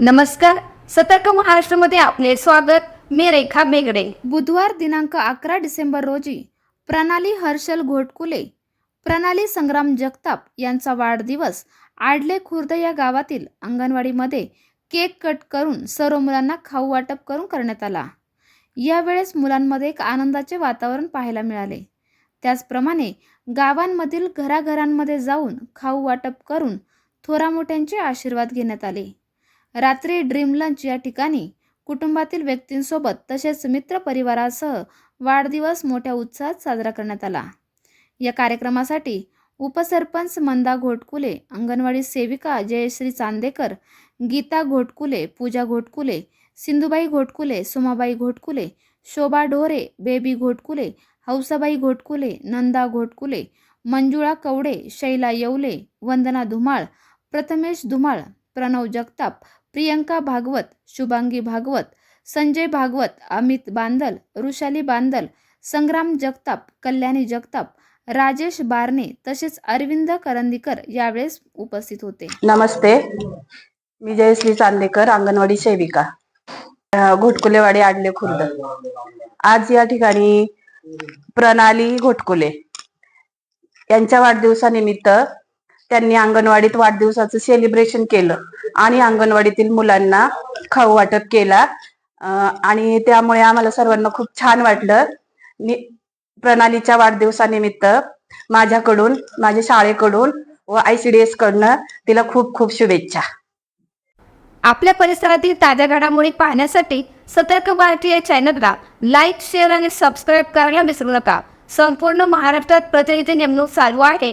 नमस्कार. सतर्क महाराष्ट्रामध्ये आपले स्वागत. मी रेखा बेगडे. बुधवार दिनांक अकरा डिसेंबर रोजी प्रणाली हर्षल घोटकुले प्रणाली संग्राम जगताप यांचा वाढदिवस आडले खुर्द या गावातील अंगणवाडीमध्ये केक कट करून सर्व मुलांना खाऊ वाटप करून करण्यात आला. यावेळेस मुलांमध्ये एक आनंदाचे वातावरण पाहायला मिळाले. त्याचप्रमाणे गावांमधील घराघरांमध्ये जाऊन खाऊ वाटप करून थोरामोठ्यांचे आशीर्वाद घेण्यात आले. रात्री ड्रीम लंच या ठिकाणी कुटुंबातील व्यक्तींसोबत तसेच मित्रपरिवारासह वाढदिवस मोठ्या उत्साहात साजरा करण्यात आला. या कार्यक्रमासाठी उपसरपंच मंदा घोटकुले अंगणवाडी सेविका जयश्री चांदेकर गीता घोटकुले पूजा घोटकुले सिंधुबाई घोटकुले सुमाबाई घोटकुले शोभा ढोरे बेबी घोटकुले हौसाबाई घोटकुले नंदा घोटकुले मंजुळा कवडे शैला येवले वंदना धुमाळ प्रथमेश धुमाळ प्रणव जगताप प्रियंका भागवत शुभांगी भागवत संजय भागवत अमित बांदल ऋषाली बांदल संग्राम जगताप कल्याणी जगताप राजेश बारणे तसेच अरविंद करंदीकर यावेळेस उपस्थित होते. नमस्ते. मी जयश्री चांदेकर अंगणवाडी सेविका. घोटकुलेवाडी आडले खुर्द. आज या ठिकाणी प्रणाली घोटकुले यांच्या वाढदिवसानिमित्त त्यांनी अंगणवाडीत वाढदिवसाचं सेलिब्रेशन केलं. आणि अंगणवाडीतील मुलांना खाऊ वाटप केला. आणि त्यामुळे आम्हाला सर्वांना खूप छान वाटलं. प्रणालीच्या वाढदिवसानिमित्त माझ्याकडून माझ्या शाळेकडून व आयसीडीएस कडनं तिला खूप खूप शुभेच्छा. आपल्या परिसरातील ताज्या घडामोडी पाहण्यासाठी सतर्क मराठी या चॅनलला लाईक शेअर आणि सबस्क्राईब करायला विसरू नका. संपूर्ण महाराष्ट्रात प्रतिनिधी नेमणूक चालू आहे.